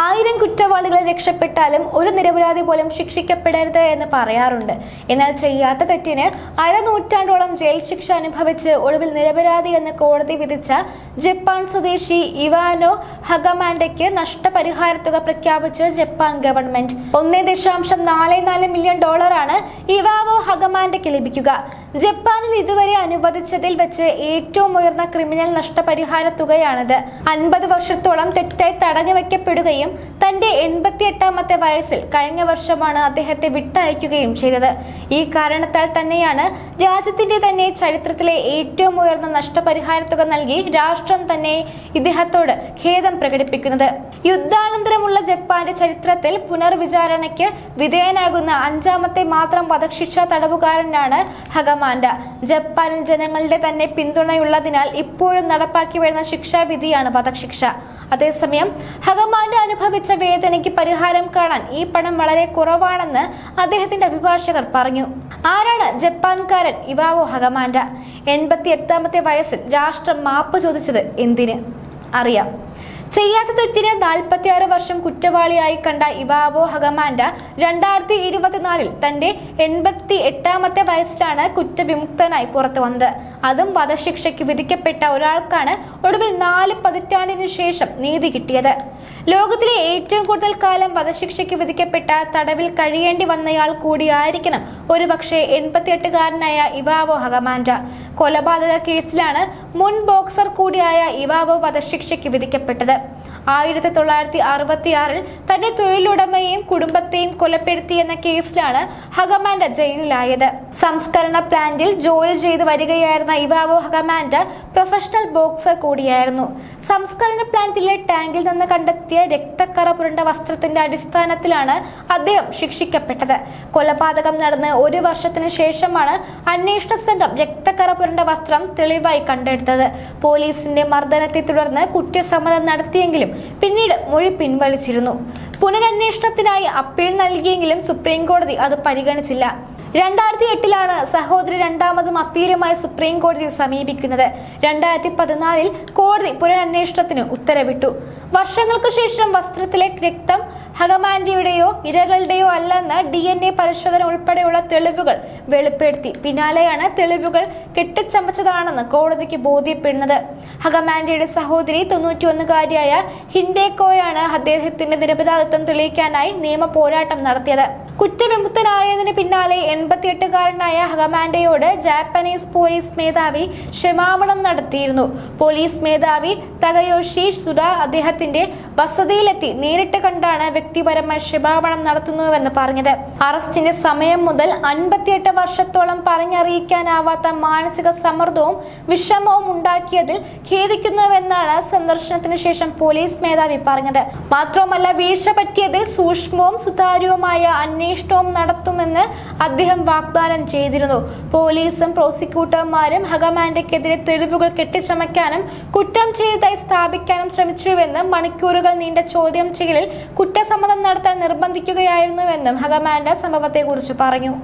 ആയിരം കുറ്റവാളികളെ രക്ഷപ്പെട്ടാലും ഒരു നിരപരാധി പോലും ശിക്ഷിക്കപ്പെടരുത് എന്ന് പറയാറുണ്ട്. എന്നാൽ ചെയ്യാത്ത തെറ്റിന് അരനൂറ്റാണ്ടോളം ജയിൽ ശിക്ഷ അനുഭവിച്ച് ഒടുവിൽ നിരപരാധി എന്ന് കോടതി വിധിച്ച ജപ്പാൻ സ്വദേശി ഇവാനോ ഹഗമാൻഡയ്ക്ക് നഷ്ടപരിഹാര തുക പ്രഖ്യാപിച്ച് ജപ്പാൻ ഗവൺമെന്റ്. ഒന്നേ ദശാംശം നാല് നാല് മില്യൺ ഡോളറാണ് ഇവാവോ ഹഗമാൻഡയ്ക്ക് ലഭിക്കുക. ജപ്പാനിൽ ഇതുവരെ അനുവദിച്ചതിൽ വെച്ച് ഏറ്റവും ഉയർന്ന ക്രിമിനൽ നഷ്ടപരിഹാര തുകയാണിത്. അൻപത് വർഷത്തോളം തെറ്റായി തടഞ്ഞു വയ്ക്കപ്പെടുകയും തന്റെ എൺപത്തിയെട്ടാമത്തെ വയസ്സിൽ കഴിഞ്ഞ വർഷമാണ് അദ്ദേഹത്തെ വിട്ടയക്കുകയും ചെയ്തത്. ഈ കാരണത്താൽ തന്നെയാണ് രാജ്യത്തിന്റെ തന്നെ ചരിത്രത്തിലെ ഏറ്റവും ഉയർന്ന നഷ്ടപരിഹാര തുക നൽകി രാഷ്ട്രം തന്നെ ഇദ്ദേഹത്തോട് ഖേദം പ്രകടിപ്പിക്കുന്നത്. യുദ്ധാനന്തരമുള്ള ജപ്പാന്റെ ചരിത്രത്തിൽ പുനർവിചാരണയ്ക്ക് വിധേയനാകുന്ന അഞ്ചാമത്തെ മാത്രം വധശിക്ഷ തടവുകാരനാണ് ഹഗമാൻഡ ജപ്പാനിൽ ജനങ്ങളുടെ തന്നെ പിന്തുണയുള്ളതിനാൽ ഇപ്പോഴും നടപ്പാക്കി വരുന്ന ശിക്ഷാവിധിയാണ് വധശിക്ഷ. അതേസമയം ഹഗമാൻഡ അനുഭവിച്ച വേദനയ്ക്ക് പരിഹാരം കാണാൻ ഈ പണം വളരെ കുറവാണെന്ന് അദ്ദേഹത്തിന്റെ അഭിഭാഷകർ പറഞ്ഞു. ആരാണ് ജപ്പാൻകാരൻ? ഇവാവോ ഹഗമാൻഡ. എൺപത്തി എട്ടാമത്തെ വയസ്സിൽ രാഷ്ട്രം മാപ്പ് ചോദിച്ചത് എന്തിന്? അറിയാം. ചെയ്യാത്ത തെറ്റിന് നാൽപ്പത്തി ആറ് വർഷം കുറ്റവാളിയായി കണ്ട ഇവാവോ ഹഗമാൻഡ രണ്ടായിരത്തി ഇരുപത്തിനാലിൽ തന്റെ എൺപത്തി എട്ടാമത്തെ വയസ്സിലാണ് കുറ്റവിമുക്തനായി പുറത്തു വന്നത്. അതും വധശിക്ഷയ്ക്ക് വിധിക്കപ്പെട്ട ഒരാൾക്കാണ് ഒടുവിൽ നാല് പതിറ്റാണ്ടിനു ശേഷം നീതി കിട്ടിയത്. ലോകത്തിലെ ഏറ്റവും കൂടുതൽ കാലം വധശിക്ഷയ്ക്ക് വിധിക്കപ്പെട്ട തടവിൽ കഴിയേണ്ടി വന്നയാൾ കൂടിയായിരിക്കണം ഒരുപക്ഷെ എൺപത്തിയെട്ടുകാരനായ ഇവാവോ ഹഗമാൻഡ. കൊലപാതക കേസിലാണ് മുൻ ബോക്സർ കൂടിയായ ഇവാവോ വധശിക്ഷയ്ക്ക് വിധിക്കപ്പെട്ടത്. ആയിരത്തി തൊള്ളായിരത്തി അറുപത്തിയാറിൽ തന്റെ തൊഴിലുടമയെയും കുടുംബത്തെയും കൊലപ്പെടുത്തിയെന്ന കേസിലാണ് ഹഗമാൻഡ ജയിലിലായത്. സംസ്കരണ പ്ലാന്റിൽ ജോലി ചെയ്തു വരികയായിരുന്ന ഇവാവോ ഹഗമാൻഡ പ്രൊഫഷണൽ ബോക്സർ കൂടിയായിരുന്നു. സംസ്കരണ പ്ലാന്റിലെ ടാങ്കിൽ നിന്ന് കണ്ടെത്തിയ രക്തക്കറ പുരണ്ട വസ്ത്രത്തിന്റെ അടിസ്ഥാനത്തിലാണ് അദ്ദേഹം ശിക്ഷിക്കപ്പെട്ടത്. കൊലപാതകം നടന്ന് ഒരു വർഷത്തിന് ശേഷമാണ് അന്വേഷണ സംഘം രക്തക്കറ പുരണ്ട വസ്ത്രം തെളിവായി കണ്ടെടുത്തത്. പോലീസിന്റെ മർദ്ദനത്തെ തുടർന്ന് കുറ്റസമ്മതം നടത്തിയെങ്കിലും പിന്നീട് മൊഴി പിൻവലിച്ചിരുന്നു. പുനരന്വേഷണത്തിനായി അപ്പീൽ നൽകിയെങ്കിലും സുപ്രീം കോടതി അത് പരിഗണിച്ചില്ല. രണ്ടായിരത്തി എട്ടിലാണ് സഹോദരി രണ്ടാമതും അപ്പീലുമായി സുപ്രീം കോടതിയെ സമീപിക്കുന്നത്. രണ്ടായിരത്തി പതിനാലിൽ കോടതി പുനരന്വേഷണത്തിന് ഉത്തരവിട്ടു. വർഷങ്ങൾക്ക് ശേഷം വസ്ത്രത്തിലെ രക്തം ഹഗമാൻഡിയുടെയോ ഇരകളുടെയോ അല്ലെന്ന് ഡി എൻ എ പരിശോധന ഉൾപ്പെടെയുള്ള തെളിവുകൾ വെളിപ്പെടുത്തി. പിന്നാലെയാണ് തെളിവുകൾ കെട്ടിച്ചമച്ചതാണെന്ന് കോടതിക്ക് ബോധ്യപ്പെടുന്നത്. ഹഗമാൻഡിയുടെ സഹോദരി തൊണ്ണൂറ്റിയൊന്നുകാരിയായ ഹിൻഡേക്കോയാണ് അദ്ദേഹത്തിന്റെ നിരപരാധിത്വം തെളിയിക്കാനായി നിയമ പോരാട്ടം നടത്തിയത്. കുറ്റവിമുക്തനായതിന് പിന്നാലെ എൺപത്തിയെട്ടുകാരനായ ഹഗമാൻഡയോട് ജാപ്പനീസ് പോലീസ് മേധാവി ക്ഷമാപണം നടത്തിയിരുന്നു. പോലീസ് മേധാവി തകയോഷി സുഡ അദ്ദേഹത്തിന്റെ വസതിയിലെത്തി നേരിട്ട് കണ്ടാണ് വ്യക്തിപരമായ ക്ഷമാപണം നടത്തുന്നുവെന്ന് പറഞ്ഞത്. അറസ്റ്റിന്റെ സമയം മുതൽ അൻപത്തിയെട്ട് വർഷത്തോളം പറഞ്ഞറിയിക്കാനാവാത്ത മാനസിക സമ്മർദ്ദവും വിഷമവും ഉണ്ടാക്കിയതിൽ ഖേദിക്കുന്നുവെന്നാണ് സന്ദർശനത്തിന് ശേഷം പോലീസ് മേധാവി പറഞ്ഞത്. മാത്രമല്ല വീഴ്ച പറ്റിയതിൽ സൂക്ഷ്മവും സുതാര്യവുമായ അന്വേഷണവും നടത്തുമെന്ന് അദ്ദേഹം വാഗ്ദാനം ചെയ്തിരുന്നു. പോലീസും പ്രോസിക്യൂട്ടർമാരും ഹഗമാൻഡയ്ക്കെതിരെ തെളിവുകൾ കെട്ടിച്ചമയ്ക്കാനും കുറ്റം ചെയ്തതായി സ്ഥാപിക്കാനും ശ്രമിച്ചുവെന്നും മണിക്കൂറുകൾ നീണ്ട ചോദ്യം ചെയ്യലിൽ കുറ്റസമ്മതം നടത്താൻ നിർബന്ധിക്കുകയായിരുന്നുവെന്നും ഹഗമാൻഡ സംഭവത്തെക്കുറിച്ച് പറഞ്ഞു.